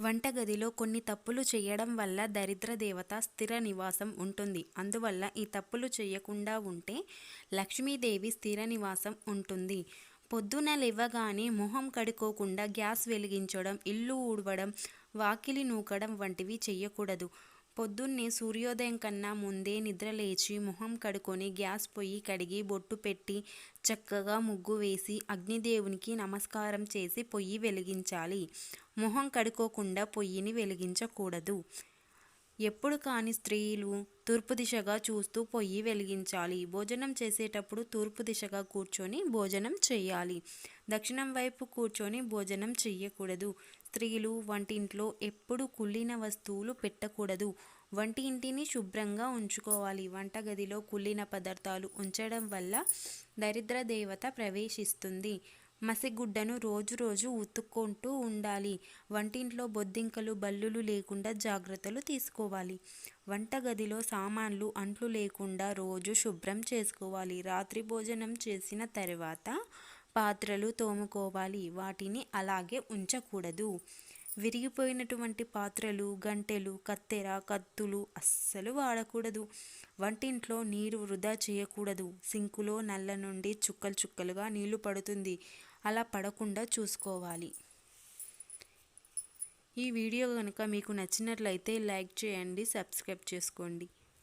వంటగదిలో కొన్ని తప్పులు చేయడం వల్ల దరిద్ర దేవత స్థిర నివాసం ఉంటుంది. అందువల్ల ఈ తప్పులు చేయకుండా ఉంటే లక్ష్మీదేవి స్థిర నివాసం ఉంటుంది. పొద్దున లేవగానే మొహం కడుక్కోకుండా గ్యాస్ వెలిగించడం ఇల్లు ఊడవడం వాకిలి నూకడం వంటివి చేయకూడదు. పొద్దున్నే సూర్యోదయం కన్నా ముందే నిద్రలేచి మొహం కడుకొని గ్యాస్ పొయ్యి కడిగి బొట్టు పెట్టి చక్కగా ముగ్గు వేసి అగ్నిదేవునికి నమస్కారం చేసి పొయ్యి వెలిగించాలి. మొహం కడుక్కోకుండా పొయ్యిని వెలిగించకూడదు. ఎప్పుడు కాని స్త్రీలు తూర్పు దిశగా చూస్తూ పొయ్యి వెలిగించాలి. భోజనం చేసేటప్పుడు తూర్పు దిశగా కూర్చొని భోజనం చేయాలి. దక్షిణం వైపు కూర్చొని భోజనం చెయ్యకూడదు. స్త్రీలు వంటింట్లో ఎప్పుడు కుళ్ళిన వస్తువులు పెట్టకూడదు. వంటి ఇంటిని శుభ్రంగా ఉంచుకోవాలి. వంటగదిలో కుళ్ళిన పదార్థాలు ఉంచడం వల్ల దరిద్ర దేవత ప్రవేశిస్తుంది. మసిగుడ్డను రోజు రోజు ఉతుక్కుంటూ ఉండాలి. వంటింట్లో బొద్దింకలు బల్లులు లేకుండా జాగ్రత్తలు తీసుకోవాలి. వంటగదిలో సామాన్లు అంట్లు లేకుండా రోజు శుభ్రం చేసుకోవాలి. రాత్రి భోజనం చేసిన తర్వాత పాత్రలు తోముకోవాలి. వాటిని అలాగే ఉంచకూడదు. విరిగిపోయినటువంటి పాత్రలు గంటెలు కత్తెర కత్తులు అస్సలు వాడకూడదు. వంటింట్లో నీరు వృధా చేయకూడదు. సింకులో నల్ల నుండి చుక్కలు చుక్కలుగా నీళ్ళు పడుతుంది. అలా పడకుండా చూసుకోవాలి. ఈ వీడియో కనుక మీకు నచ్చినట్లయితే లైక్ చేయండి సబ్స్క్రైబ్ చేసుకోండి.